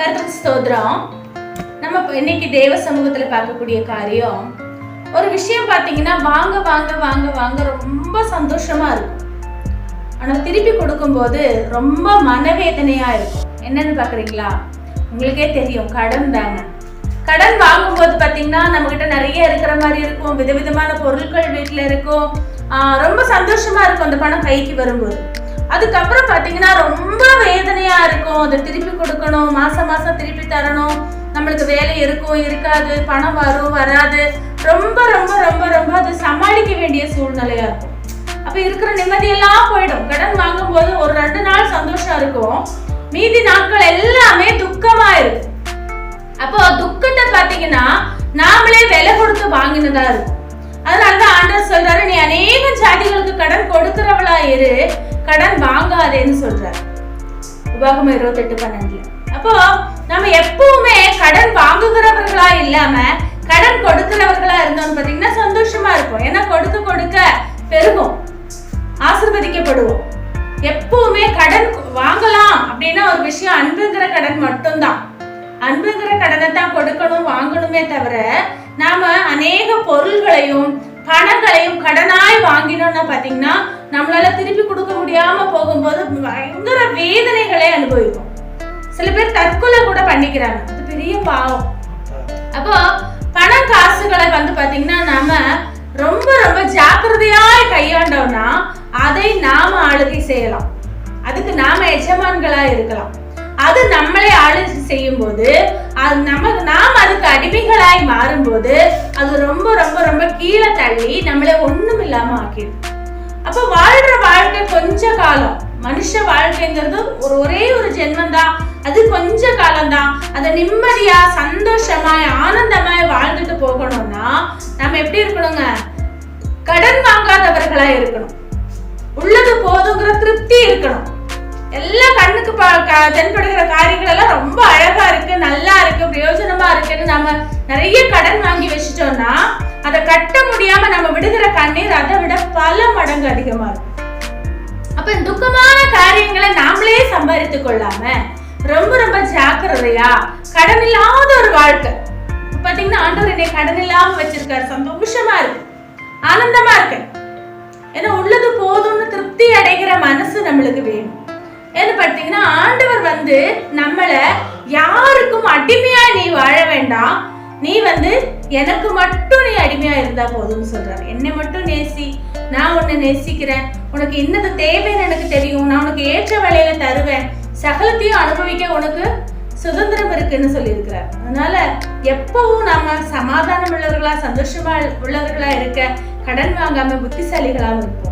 கருத்து ஸ்தோத்திரம். நம்ம இன்னைக்கு தேவ சமூகத்துல பார்க்கக்கூடிய காரியம் ஒரு விஷயம் பார்த்தீங்கன்னா வாங்க வாங்க வாங்க வாங்க ரொம்ப சந்தோஷமா இருக்கும். ஆனா திருப்பி கொடுக்கும்போது ரொம்ப மனவேதனையா இருக்கும். என்னன்னு பாக்குறீங்களா உங்களுக்கே தெரியும் கடன் தாங்க. கடன் வாங்கும்போது பார்த்தீங்கன்னா நம்மக்கிட்ட நிறைய இருக்கிற மாதிரி இருக்கும் விதவிதமான பொருட்கள் வீட்டில் இருக்கும். ரொம்ப சந்தோஷமா இருக்கும் அந்த பணம் கைக்கு வரும்போது. அதுக்கப்புறம் பார்த்தீங்கன்னா ரொம்ப வேதனையாக இருக்கும். அதை திருப்பி கொடுக்கணும் மாதம் மாதம் திருப்பி தரணும். நம்மளுக்கு வேலை இருக்கும் இருக்காது பணம் வரும் வராது. ரொம்ப ரொம்ப ரொம்ப ரொம்ப அது சமாளிக்க வேண்டிய சூழ்நிலையா இருக்கும். அப்ப இருக்கிற நிம்மதியெல்லாம் போயிடும். கடன் வாங்கும்போது ஒரு ரெண்டு நாள் சந்தோஷம் இருக்கும். மீதி நாட்கள் எல்லாமே துக்கமா இருக்கும். அப்போ துக்கத்தை பாத்தீங்கன்னா நாமளே விலை கொடுத்து வாங்கினதா இருக்கும். அதனாலதான் ஆண்டவர் சொல்றாரு நீ அநேக ஜாதிகளுக்கு கடன் கொடுக்கிறவளா இரு கடன் வாங்காதேன்னு சொல்றாரு. உபாகமம் இருபத்தெட்டு பன்னெண்டுல. அப்போ நம்ம எப்பவுமே கடன் வாங்குகிறவர்களா இல்லாம கடன் கொடுக்கிறவர்களா இருந்தோம்னு பாத்தீங்கன்னா சந்தோஷமா இருக்கும் ஏன்னா கொடுக்க கொடுக்க பெருகும். ஆசிர்வதிக்கப்படுவோம். எப்பவுமே கடன் வாங்கலாம் அப்படின்னா ஒரு விஷயம் அன்புங்கிற கடன் மட்டும்தான். அன்புங்கிற கடனை தான் கொடுக்கணும் தவிர நாம அநேக பொருள்களையும் பணங்களையும் கடனாய் வாங்கினோம்னா பாத்தீங்கன்னா நம்மளால திருப்பி கொடுக்க முடியாம போகும்போது பயங்கர வேதனைகளை அனுபவிப்போம். சில பேர் தற்கொலை கூட பண்ணிக்கிறாங்க. அது பெரிய பாவம். அப்போ பண காசுகளை வந்து பாத்தீங்கன்னா நம்ம ரொம்ப ரொம்ப ஜாக்கிரதையாய் கையாண்டோம்னா அதை நாம ஆளுகை செய்யலாம். அதுக்கு நாம எஜமான்களா இருக்கலாம். அது நம்மளே ஆளுகை செய்யும் போது அது நமக்கு அடிமைகளாய் மாறும்போது அது ரொம்ப ரொம்ப ரொம்ப கீழே தள்ளி நம்மளை ஒண்ணும் இல்லாம ஆக்கிடும். அப்ப வாழ்ற வாழ்க்கை கொஞ்ச காலம் மனுஷ வாழ்க்கைங்கிறது ஒரு ஒரே ஒரு ஜென்மம் தான் அது கொஞ்ச காலம் தான் அதை நிம்மதியா சந்தோஷமாய் ஆனந்தமாய் வாழ்ந்துட்டு போகணும்னா நம்ம எப்படி இருக்கணுங்க? கடன் வாங்காதவர்களா இருக்கணும். உள்ளது போதுங்கிற திருப்தி இருக்கணும். எல்லா கண்ணுக்கு பா- தென்படுகிற காரியங்கள் எல்லாம் ரொம்ப அழகா இருக்கு நல்லா இருக்கு பிரயோஜனமா இருக்கு. நம்ம நிறைய கடன் வாங்கி வச்சுட்டோம்னா அதை கட்ட முடியாம நம்ம விடுகிற கண்ணீர் அதை விட பல மடங்கு அதிகமா இருக்கும். அப்ப இந்த துக்கமான காரியங்களை நாமளே சம்பாதித்து கொள்ளாம ரொம்ப ரொம்ப ஜாக்கிரதையா கடன் இல்லாத ஒரு வாழ்க்கை. பாத்தீங்கன்னா ஆண்டவர் என்னை கடன் இல்லாம வச்சிருக்காரு. சந்தோஷமா இருக்கு. ஆனந்தமா இருக்கு. ஏன்னா உள்ளது போதும்னு திருப்தி அடைகிற மனசு நம்மளுக்கு வேணும். பார்த்தீங்கன்னா ஆண்டவர் வந்து நம்மள யாருக்கும் அடிமையா நீ வாழ வேண்டாம். நீ வந்து எனக்கு மட்டும் நீ அடிமையா இருந்தா போதும்னு சொல்றாரு. என்னை மட்டும் நேசி நான் உன்னை நேசிக்கிறேன். உனக்கு என்னது தேவைன்னு எனக்கு தெரியும். நான் உனக்கு ஏற்ற வேலையில தருவேன். சகலத்தையும் அனுபவிக்க உனக்கு சுதந்திரம் இருக்குன்னு சொல்லியிருக்கிறார். அதனால எப்பவும் நாம சமாதானம் உள்ளவர்களா சந்தோஷமா உள்ளவர்களா இருக்க கடன் வாங்காம புத்திசாலிகளாகவும் இருப்போம்.